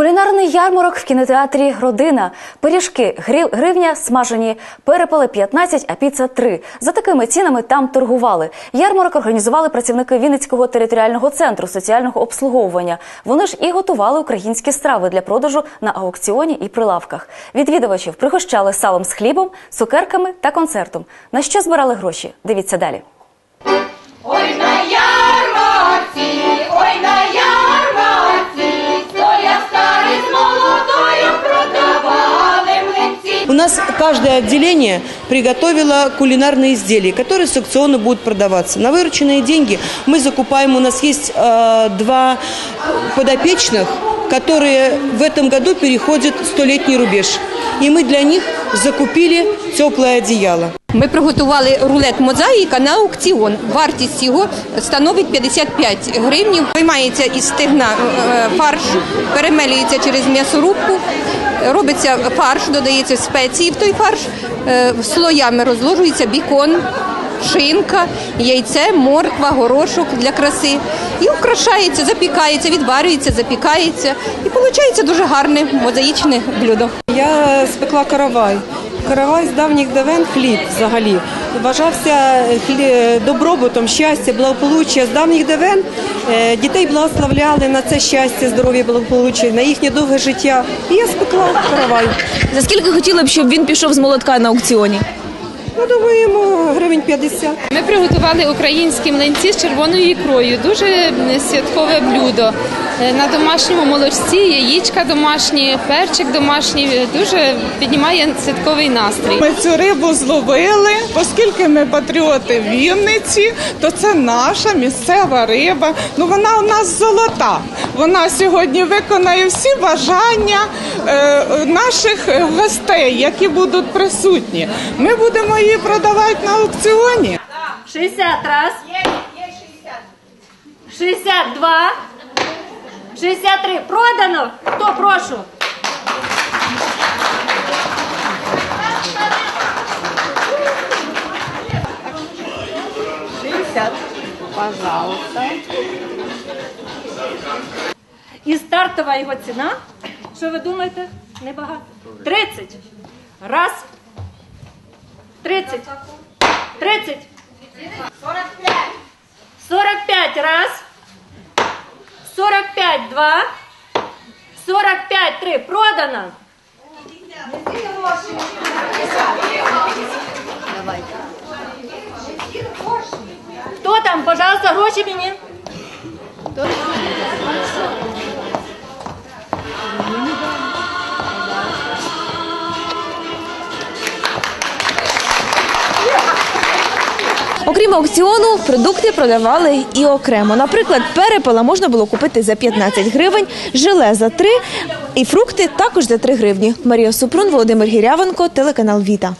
Кулінарний ярмарок в кінотеатрі Родина. Пиріжки грив- гривня смажені, перепали 15, а піца 3. За такими цінами там торгували. Ярмарок організували працівники Вінницького територіального центру соціального обслуговування. Вони ж і готували українські страви для продажу на аукціоні і прилавках. Відвідувачів пригощали салом з хлібом, цукерками та концертом. На що збирали гроші? Дивіться далі. У нас каждое отделение приготовило кулинарные изделия, которые с аукциона будут продаваться. На вырученные деньги мы закупаем, у нас есть э, два подопечных, которые в этом году переходят столетний рубеж. И мы для них закупили теплое одеяло. Ми приготували рулет мозаїка на аукціон. Вартість його становить 55 гривнів. Виймається із стегна е, фарш, перемелюється через м'ясорубку, робиться фарш, додається спеції в той фарш, е, слоями розложується бікон. Шинка, яйце, морква, горошок для краси. І украшається, запікається, відварюється, запікається. І виходить дуже гарне мозаїчне блюдо. Я спекла каравай. Каравай з давніх давен хліб взагалі. Вважався хлі- добробутом, щастя, благополуччя з давніх давен. Е, Дітей благословляли на це щастя, здоров'я, благополуччя, на їхнє довге життя. І я спекла каравай. За скільки хотіли б, щоб він пішов з молотка на аукціоні? Ну, думаю, йому гривень 50. Ми приготували українські млинці з червоною ікрою. Дуже святкове блюдо. Е, На домашньому молочці, яєчка домашні, перчик домашній. Дуже піднімає святковий настрій. Ми цю рибу зловили, оскільки ми патріоти Вінниці, то це наша місцева риба. Ну вона у нас золота. Вона сьогодні виконає всі бажання е, наших гостей, які будуть присутні. Ми будемо її продавати на аукціоні. 60 раз. 62. 63. Продано. Хто прошу? І стартова його ціна. Що ви думаєте? Небагато. 30. Раз. 30. 30. 45. 45 раз. 45 два. 45 три. Продано. Хто там? Пожалуйста, гроші мені. Окрім аукціону, продукти продавали і окремо. Наприклад, перепела можна було купити за 15 гривень, желе за 3 і фрукти також за 3 гривні. Марія Супрун, Володимир Гірявенко, телеканал Віта.